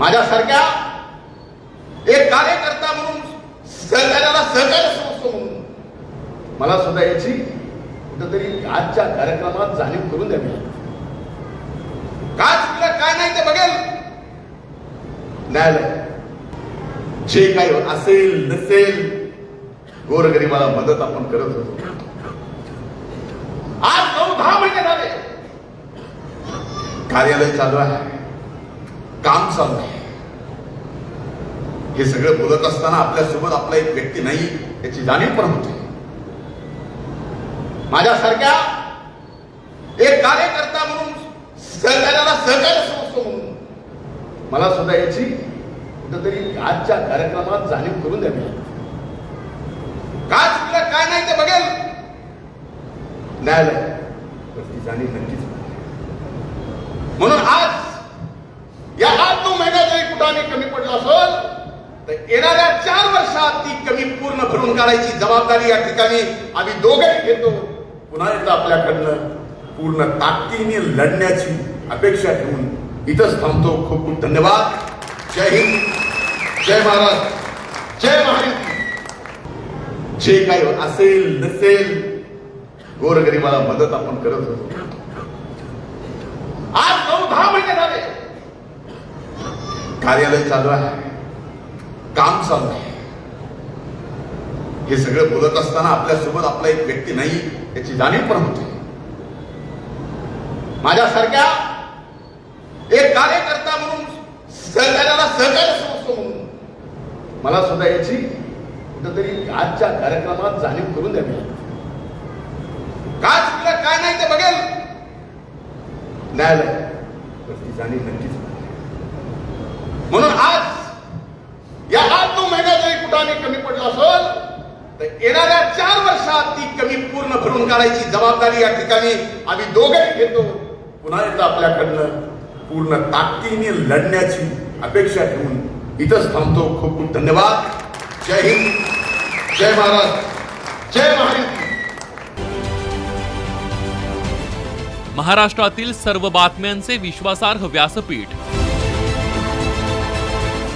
माझ्यासारख्या एक कार्यकर्ता म्हणून सहकार्याला सहकार्य समजतो म्हणून. मला सुद्धा याची कुठंतरी आजच्या कार्यक्रमात जाणीव करून द्यावी काय चुकलं काय नाही ते बघेल. न्यायालय. जे काही असेल नसेल गोरगरिबाला मदत आपण करत होतो. आज नऊ दहा महिने झाले. कार्यालय चालू आहे. काम चालू आहे. हे सगळं बोलत असताना आपल्यासोबत आपला एक व्यक्ती नाही याची जाणीव पण होते. माझ्यासारख्या एक कार्यकर्ता म्हणून सहकार्याला सहकार्य समजतो म्हणून मला सुद्धा याची कुठंतरी आजच्या कार्यक्रमात जाणीव करून द्यावी काय चुकलं काय नाही ते बघेल. न्यायालय ती जाणीव नक्कीच म्हणून आज या आठ नऊ महिन्यात जरी कुठाने कमी पडलं असेल तर येणाऱ्या चार वर्षात ती कमी पूर्ण भरून काढायची जबाबदारी या ठिकाणी आम्ही दोघेही घेतो. पुन्हा एकदा आपल्याकडनं पूर्ण ताकदीने लढण्याची अपेक्षा ठेवून इथंच थांबतो. खूप खूप धन्यवाद. जय हिंद. जय महाराज जय महाराष्ट्र. जे काही असेल नसेल गोरगरिबाला मदत आपण करत होतो. आज नऊ दहा महिने झाले. कार्यालय चालू आहे. काम चालू आहे हे सगळं बोलत असताना आपल्यासोबत आपला एक व्यक्ती नाही याची जाणीव पण होते. माझ्यासारख्या एक कार्यकर्ता म्हणून सहकार्याला सहकार्य समजतो म्हणून मला सुद्धा याची कुठंतरी आजच्या कार्यक्रमात जाणीव करून द्यावी काय चुकलं काय नाही ते बघेल. न्यायालय तर ती जाणीव नक्कीच होईल. म्हणून आज या आठ नऊ महिन्यात जरी कुठाने कमी पडलं असेल तर येणाऱ्या चार वर्षात ती कमी पूर्ण भरून काढायची जबाबदारी या ठिकाणी आम्ही दोघेही घेतो. पुन्हा एकदा आपल्याकडनं पूर्ण ताकदीने लढण्याची अपेक्षा ठेवून इथंच थांबतो. खूप खूप धन्यवाद. जय हिंद. जय महाराज जय महाराष्ट्र. महाराष्ट्रातील सर्व बातम्यांचे विश्वासार्ह व्यासपीठ